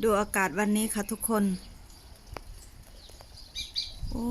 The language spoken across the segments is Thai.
ดูอากาศวันนี้ค่ะทุกคน โอ้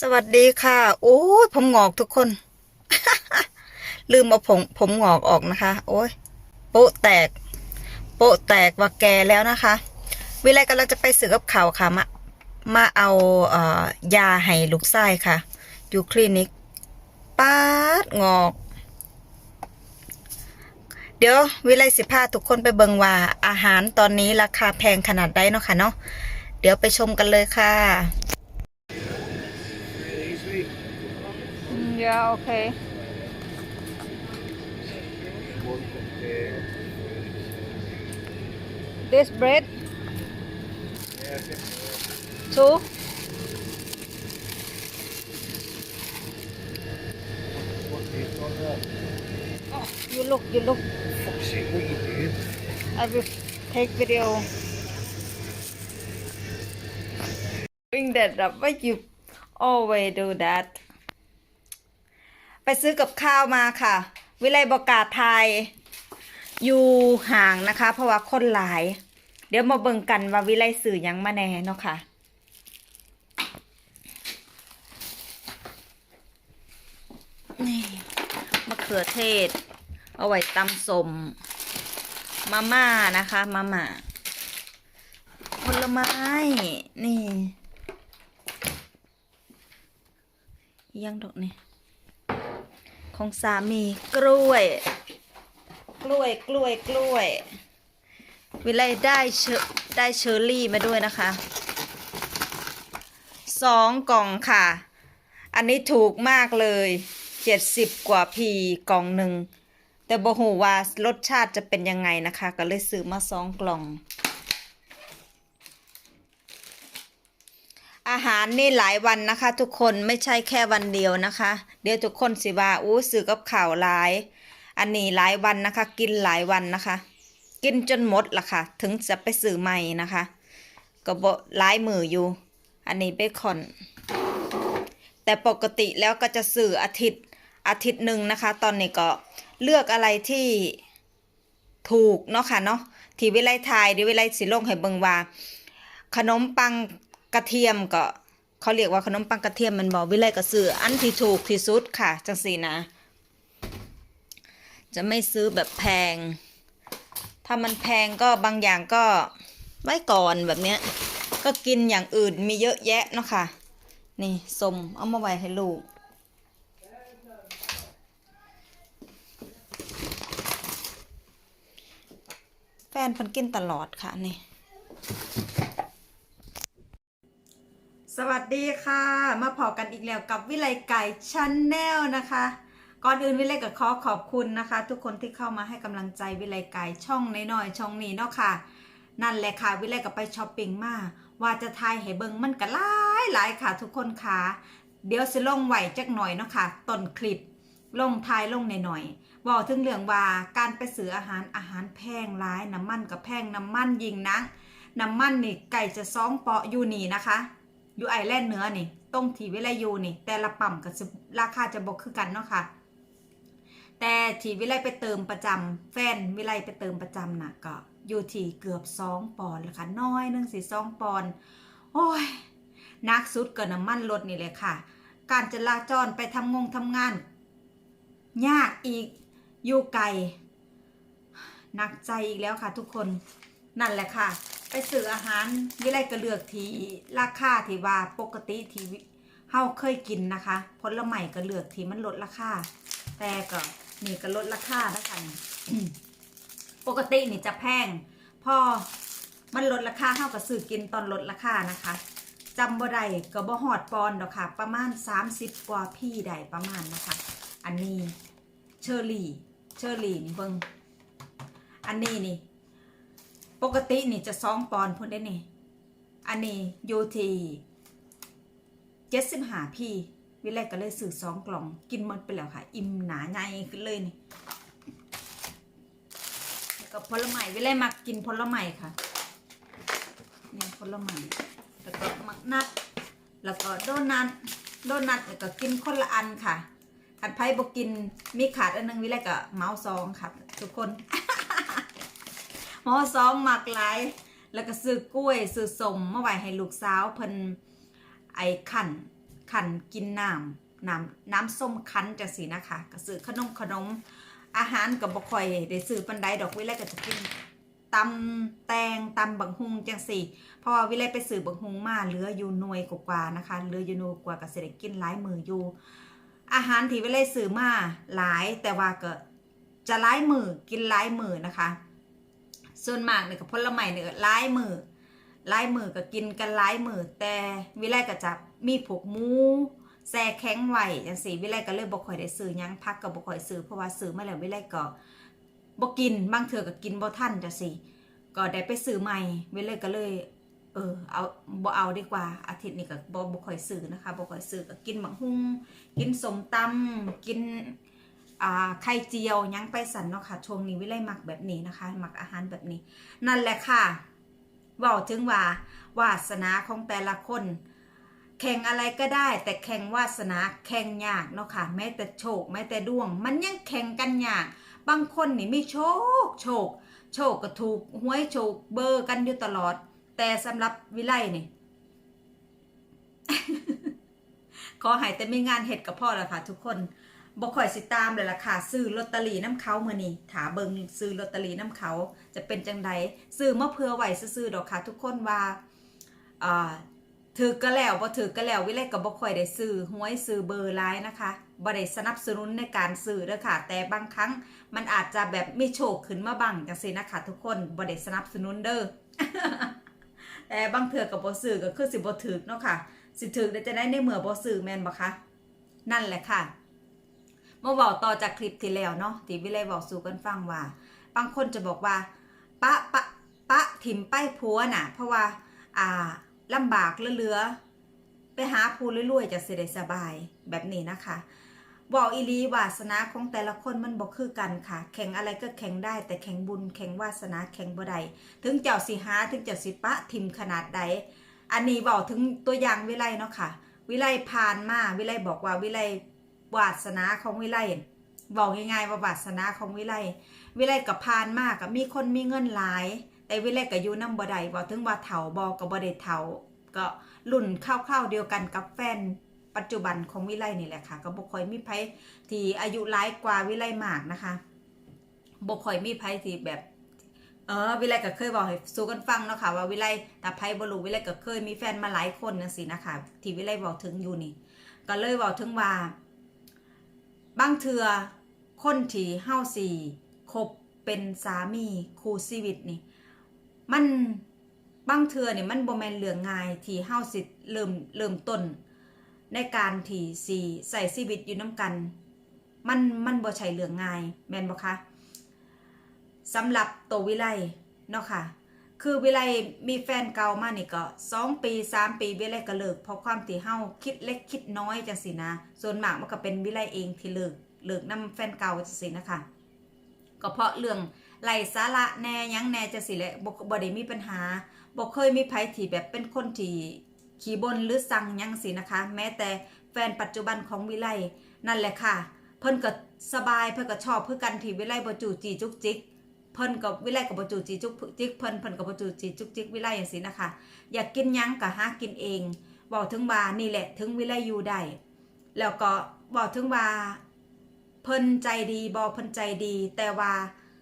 สวัสดีค่ะ โอ้ยผมงอกทุกคน ลืมเอาผมผมงอกออกนะคะ โอ้ยโป๊ะแตก โป๊ะแตกว่าแกแล้วนะคะ วิไลกำลังจะไปซื้อกับเขาค่ะ มามาเอาเอ่อยาให้ลูกไส้ค่ะ อยู่คลินิกป๊าดงอก เดี๋ยววิไลสิพาทุกคนไปเบิงว่าอาหารตอนนี้ราคาแพงขนาดใดเนาะค่ะเนาะเดี๋ยวไปชมกันเลยค่ะ Yeah, okay. This bread? Two? Oh, you look, you look. Fuck's sake, what you doing? I will take video. Doing that up, why you always do that? ไปซื้อกับข้าวมาค่ะ วิไลบอกกาศไทย อยู่ห่างนะคะ เพราะว่าคนหลาย เดี๋ยวมาเบิ่งกันว่าวิไลสื่อหยังมาแน่เนาะค่ะนี่มะเขือเทศ เอาไว้ตำสมมาม่านะคะมาม่าผลไม้นี่ยังดอกนี่ของสามีกล้วย กล้วยกล้วยกล้วย วิไลได้เชได้เชอร์รี่มาด้วยนะคะสองกล่องค่ะ อันนี้ถูกมากเลยเจ็ดสิบกว่าพีกล่องหนึ่ง แต่บ่หูว่ารสชาติจะเป็นยังไงนะคะ ก็เลยซื้อมาสองกล่อง อาหารนี่หลายวันนะคะ ทุกคนไม่ใช่แค่วันเดียวนะคะ เดี๋ยวทุกคนสิว่าอู้ซื้อกับข่าวหลาย อันนี้หลายวันนะคะ กินหลายวันนะคะ กินจนหมดละค่ะ ถึงจะไปซื้อใหม่นะคะ ก็บ่หลายมืออยู่ อันนี้เบคอน แต่ปกติแล้วก็จะซื้ออาทิตย์อาทิตย์หนึ่งนะคะ ตอนนี้ก็ เลือกอะไรที่ถูกเนาะค่ะเนาะที่วิไลไทยหรือวิไลสิลงให้เบิงว่า ขนมปังกระเทียมก็เขาเรียกว่าขนมปังกระเทียมมันบอกวิไลก็ซื้ออันที่ถูกที่สุดค่ะจังสีนะ จะไม่ซื้อแบบแพง ถ้ามันแพงก็บางอย่างก็ไว้ก่อนแบบเนี้ยก็กินอย่างอื่นมีเยอะแยะเนาะค่ะ นี่สมเอามาไว้ให้ลูก นเพิ่นกินตลอดค่ะนี่ สวัสดีค่ะ มาพอกันอีกแล้วกับวิไลไก่ชันแนลนะคะ ก่อนอื่นวิไลก็ขอขอบคุณนะคะ ทุกคนที่เข้ามาให้กำลังใจวิไลไก่ช่องน้อยๆช่องนี้เนาะค่ะ นั่นแหละค่ะวิไลก็ไปช้อปปิ้งมาว่าจะทายให้เบิงมันก็หลายหลายค่ะ ทุกคนค่ะ เดี๋ยวสิลงไหวจักหน่อยเนาะค่ะต้นคลิป ลงทายลงหน่อยๆบอกถึงเรื่องว่าการไปซื้ออาหารอาหารแพงหลายน้ำมันกับแพงน้ำมันยิงนะน้ำมันนี่ไก่จะซองเปาะอยู่นี่นะคะอยู่ไอแลนด์เหนือนี่ตรงที่วิไลยูนี่ แต่ละปั๊มก็สิราคาจะบกคือกันเนาะค่ะแต่ทีวิไลไปเติมประจำแฟนวิไลไปเติมประจำน่ะก็อยู่ที่เกือบสองปอนด์แล้วค่ะน้อยหนึงสิสองปอนด์โอ้ยนักสุดก็น้ำมันลดนี่เลยค่ะ การจราจรไปทำงงทำงาน ยากอีกอยู่ไกลหนักใจอีกแล้วค่ะ ทุกคนนั่นแหละค่ะ ไปซื้ออาหารวิไลก็เลือกที่ราคาที่ว่าปกติที่วิเฮาเคยกินนะคะผลไม้ก็เลือกที่มันลดราคาแต่ก็นี่ก็ลดราคาแล้วกันปกตินี่จะแพงพอมันลดราคาเท่ากับซื้อกินตอนลดราคานะคะจำบ่ได้ก็บ่ฮอดปอนด์ดอกค่ะ ประมาณ 30 กว่าพี่ได้ประมาณนะคะ อันนี้เชอร์รี่เชอร์รี่นี่เบิ่งอันนี้นี่ ปกตินี่จะสองปอนด์พุ่นได้นี่ อันนี้อยู่ที่เจ็ดสิบห้าพี่วิไลก็เลยซื้อสองกล่องกินหมดไปแล้วค่ะ อิ่มหนาใหญ่ขึ้นเลยนี่แล้วกับผลไม้วิไลมักกินผลไม้ค่ะนี่ผลไม้แล้วก็มักนัดแล้วก็โดนัทโดนัทเนี่ยก็กินคนละอันค่ะ ขันไพ่บอกกินมีขาดอันหนึงวิไลก็เมาส์ซองค่ะทุกคนหมอสองหมักหลาย แล้วก็ซื้อกล้วยซื้อสมเมาไว้ให้ลูกสาวเพิ่นไอขันขันกินน้ำน้ำน้ำส้มคั้นจังสีนะคะก็ซื้อขนมขนมอาหารกับบ่ค่อยได้ซื้อปันไดดอกวิไลก็จะกินตำแตงตำบังฮุงจังสีเพราะว่าวิไลไปซื้อบังฮุงมาเหลืออยู่หน่วยกว่านะคะเหลืออยู่หน่วยกว่าก็สิได้กินหลายมืออยู่ อาหารที่วิไลซื้อมาหลายแต่ว่าก็จะหลายมือกินหลายมือนะคะ ส่วนมากเนี่ยกับผลไม้เนี่ยหลายมือหลายมือก็กินกันหลายมือแต่วิไลก็จะมีผกมูแซ่แข็งไหว้จังซี่วิไลก็เลยบ่ค่อยได้ซื้อยังพักก็บ่ค่อยซื้อเพราะว่าซื้อมาแล้ววิไลก็บ่กินบางเทื่อก็กินบ่ทันจังซี่ก็ได้ไปซื้อใหม่วิไลก็เลย เออเอาบ่เอาดีกว่าอาทิตย์นี้ก็บ่บ่ค่อยซื้อนะคะบ่ค่อยซื้อก็กินบักฮุ่งกินสมตำกินอ่าไข่เจียวยังไปสันเนาะค่ะช่วงนี้วิไลหมักแบบนี้นะคะหมักอาหารแบบนี้ นั่นแหละค่ะว่าถึงว่าวาสนาของแต่ละคน แข่งอะไรก็ได้ แต่แข่งวาสนาแข่งยากเนาะค่ะแม้แต่โชคแม้แต่ดวง มันยังแข่งกันยากบางคนนี่ไม่โชคโชค โชคก็ถูกหวยโชคเบอร์กันอยู่ตลอด แต่สำหรับวิไลนี่ขอให้แต่มีงานเห็ดกับพ่อล้วค่ะทุกคนบ่ค่อยสิตามเลยล่ะค่ะ ซื้อลอตเตอรี่น้ำเขาเมื่อนี่ถาเบิงซื้อลอตเตอรี่น้ำเขาจะเป็นจังใดซื้อเมาเพื่อไหวซื้อดอกค่ะ ทุกคนว่าอ่าถือก็แล้วบ่ถือก็แล้ววิไลก็บ่ค่อยได้ซื้อหวยซื้อเบอร์ร้ายนะคะบ่ได้สนับสนุนในการซื้อเด้อค่ะ แต่บางครั้งมันอาจจะแบบไมีโชคขึ้นมาบ้างจังซี่นะคะทุกคนบ่ได้สนับสนุนเด้อ แต่บางเทื่อก็บ่ซื้อก็คือสิบ่ถือเนาะค่ะ สิถือได้จะได้ในเมื่อบ่ซื้อแม่นบ่คะนั่นแหละค่ะเมื่อบอกต่อจากคลิปที่แล้วเนาะที่วิไลบอกสู่กันฟังว่า บางคนจะบอกว่า ปะปะปะถิ่มไปผัวน่ะ เพราะว่า อ่าลำบากเหลือ ไปหาผู้รวยๆจะเสิได้สบายแบบนี้นะคะ บอกอีลีวาสนาของแต่ละคนมันบอกคือกันค่ะ แข่งอะไรก็แข่งได้ แต่แข่งบุญแข่งวาสนาแข่งบ่ได้ถึงเจ้าสิหาถึงเจ้าสิปะถิ่มขนาดใด อันนี้บอกถึงตัวอย่างวิไลเนาะค่ะ วิไลผ่านมาวิไลบอกว่าวิไลวาสนาของวิไลบอกง่ายๆว่าวาสนาของวิไลวิไลกับผ่านมากกับมีคนมีเงินหลาย แต่วิไลกับยูน้ำบ่ได้บอกถึงว่าเถาบอกกับบ่ได้เถาก็รุ่นเข้าวๆเดียวกันกับแฟน ปัจจุบันของวิไลนี่แหละค่ะ ก็บ่ค่อยมีไผที่อายุหลายกว่าวิไลมากนะคะบ่ค่อยมีไผที่แบบเออวิไลก็เคยบอกให้สู้กันฟังเนาะค่ะว่าวิไลแต่ไพ่บรูวิไลก็เคยมีแฟนมาหลายคนนะสินะคะที่วิไลบอกถึงอยู่นี่ ก็เลยบอกถึงว่าบางเทือคนที่เฮาสี่คบเป็นสามีคู่ชีวิตนี่ มันบางเทือนี่ยมันบ่แมนเรื่องง่ายที่เฮาสิเริ่มเริ่มต้น ในการที่สีใส่ชีวิตอยู่น้ำกัน มันมันบ่ใช่เรื่องง่ายแมนบ่คะสำหรับตัววิไลเนาะค่ะ คือวิไลมีแฟนเก่ามานี่ก็สองปีสามปีวิไลก็เลิกเพราะความที่เฮาคิดเล็กคิดน้อยจังสินะ ส่วนมากมันก็เป็นวิไลเองที่เลิกเลิกนํแฟนเก่าจังสินะคะก็เพราะเรื่องไร้สาระแน่ยังแน่จังสิแหละบ่บ่ได้มีปัญหาบ่เคยมีไผที่แบบเป็นคนที่ ขี้บ่นหรือสั่งยังสินะคะ แม้แต่แฟนปัจจุบันของวิไลนั่นแหละค่ะ เพิ่นก็สบายเพิ่นก็ชอบเพื่อกันที่วิไลบจูจีจุกจิกเพิ่นกับวิไลกับบจูจีจุกจิกเพิ่นเพิ่นกับบจูจีจุกจิกวิไลอย่างสินะคะ อยากกินยังก็หากินเองบอกถึงว่านี่แหละถึงวิไลอยู่ได้แล้วก็บอกถึงว่าเพิ่นใจดีบอเพิ่นใจดี แต่ว่า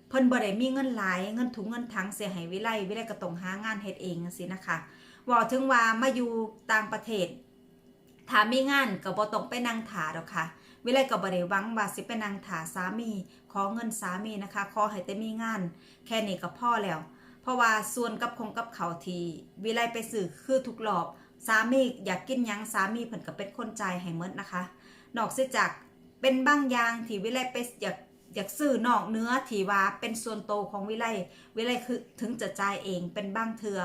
เพิ่นบ่ได้มีเงินหลายเงินถุงเงินถังเสียให้วิไลวิไลก็ต้องหางานเฮ็ดเองจังซี่นะคะ บอกถึงว่ามาอยู่ต่างประเทศถ้ามีงานก็บ่ต้องไปนั่งถาดอกค่ะ วิไลก็บ่ได้หวังว่าสิไปนั่งถาสามี ขอเงินสามีนะคะ ขอให้แต่มีงาน แค่นี้ก็พอแล้ว เพราะว่าส่วนกับคงกับเขาทีวิไลไปสื่อคือทุกรอบ สามีอยากกินยังสามีเพิ่นก็เป็นคนใจ่ายให้หมดนะคะ นอกเสียจากเป็นบางอย่างที่วิไลไปอยากอยากซื้อนอกเนื้อที่ว่าเป็นส่วนโตของวิไลวิไลคือถึงจะจ่ายเองเป็นบางเทือ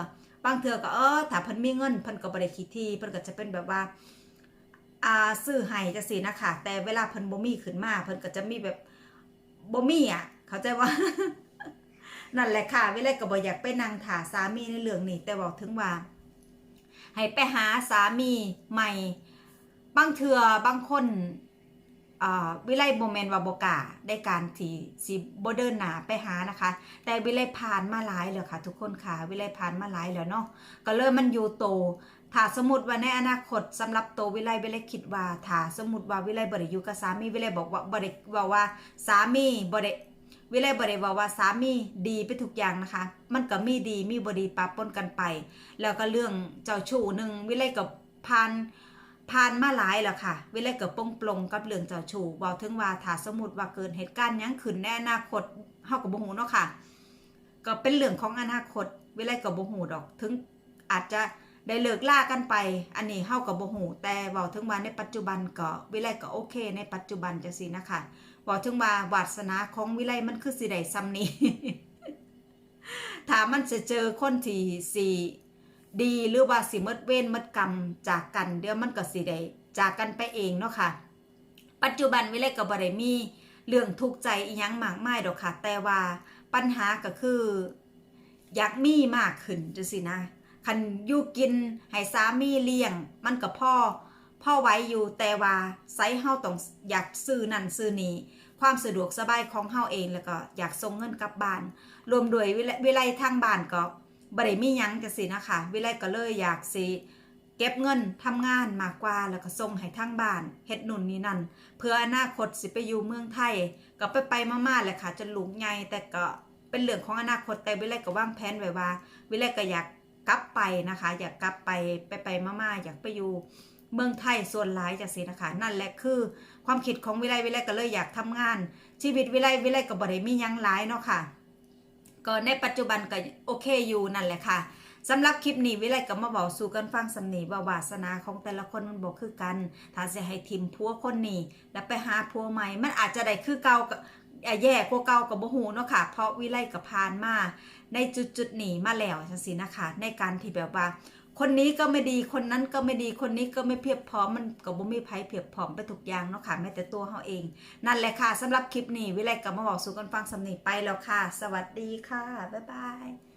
บางเทือก็เออถ้าเพิ่นมีเงินเพิ่นก็บ่ได้คิดที่เพิ่นก็จะเป็นแบบว่าอ่าซื้อให้จังซี่นะคะแต่เวลาเพิ่นบ่มีขึ้นมาเพิ่นก็จะมีแบบบ่มีอะ เข้าใจว่า นั่นแหละค่ะเวลาก็บ่อยากไปนั่งถาสามีในเรื่องนี้แต่บอกถึงว่า ให้ไปหาสามีใหม่ บางเทือบางคน วิไลโมเมนวาบกาได้การที่สิบเดินหนาไปหานะคะ แต่วิไลผ่านมาหลายแล้วค่ะ ทุกคนค่ะวิไลผ่านมาหลายแล้วเนาะก็เลยมันอยู่โตถ้าสมมติว่าในอนาคตสำหรับโตวิไลวิไลคิดว่าถ้าสมมติว่าวิไลบ่ได้อยู่กับสามีวิไลบอกว่าบ่ได้บอกว่าสามีบ่ได้วิไลบ่ได้บอกว่าสามีดีไปทุกอย่างนะคะ มันก็มีดีมีบ่ดีปะปนกันไป แล้วก็เรื่องเจ้าชู้หนึ่งวิไลกับผ่าน ผ่านมาหลายแล้วค่ะ วิไลกับปงปลงกับเรื่องเจ้าชู้เว้าถึงว่าถ้าสมมติว่าเกิดเหตุการณ์ยังขึ้นในอนาคตเฮาก็บ่ฮู้เนาะค่ะ ก็เป็นเรื่องของอนาคต วิไลก็บ่ฮู้ดอก ถึงอาจจะได้เลิกล่ากันไป อันนี้เฮาก็บ่ฮู้แต่เว้าถึงว่าในปัจจุบันก็วิไลก็โอเค ในปัจจุบันจังซี่นะคะเว้าถึงว่าวาสนาของวิไลมันคือสิได้ซ้ำนี้ถ้ามันจะเจอคนที่สิ ดีหรือว่าสิมดเว้นมดกรรมจากกันเดี๋ยวมันก็สิได้จากกันไปเองเนาะค่ะ ปัจจุบันวิไลก็บ่ได้มีเรื่องทุกข์ใจอียังมากไมายดอกค่ะ แต่ว่าปัญหาก็คือ อยากมีมากขึ้นจังสินะคันอยู่กินให้สามีเลี้ยง มันก็พ่อพ่อไว้อยู่แต่ว่าไซเฮาต้องอยากซื้อนั่นซื้อนี้ความสะดวกสบายของเฮาเองแล้วก็อยากส่งเงินกลับบ้าน รวมด้วยวิไลวิไลทางบ้านก็ บ่ได้มียังจังสินะคะ วิไลก็เลยอยากสิเก็บเงินทำงานมากกว่าแล้วก็ส่งให้ทางบ้านเฮ็ดนู่นนี่นั่นเพื่ออนาคตสิไปอยู่เมืองไทย ก็ไปไปมาๆแหละค่ะจนลูกใหญ่แต่ก็เป็นเรื่องของอนาคตแต่วิไลก็วางแผนไว้ว่า วิไลก็อยากกลับไปนะคะ อยากกลับไปไปไปมาๆอยากไปอยู่เมืองไทยส่วนหลายจากสินะคะนั่นแหละคือ ความคิดของวิไลวิไลก็เลยอยากทำงาน ชีวิตวิไลวิไลก็บ่ได้มียังหลายเนาะค่ะ ก็ในปัจจุบันก็โอเคอยู่นั่นแหละค่ะสำหรับคลิปนี้วิไลก็มาบอกสู่กันฟังสำนีว่าวาสนาของแต่ละคนมันบอกคือกัน ถ้าจะให้ทิมพัวคนนี้แล้วไปหาพัวใหม่ มันอาจจะได้คือเก่าแย่กว่าเก่ากับบ่หูเนาะค่ะ เพราะวิไลกับพานมาในจุดจุดนี้มาแล้วจังสินะคะ ในการที่แบบว่า คนนี้ก็ไม่ดีคนนั้นก็ไม่ดีคนนี้ก็ไม่เพียบพร้อมมันก็บ่มีไผเพียบพร้อมไปทุกอย่างเนาะค่ะแม้แต่ตัวเขาเอง นั่นแหละค่ะสำหรับคลิปนี้วิไลกับมาบอกสู่กันฟังสำนีไปแล้วค่ะ สวัสดีค่ะ บ๊ายบาย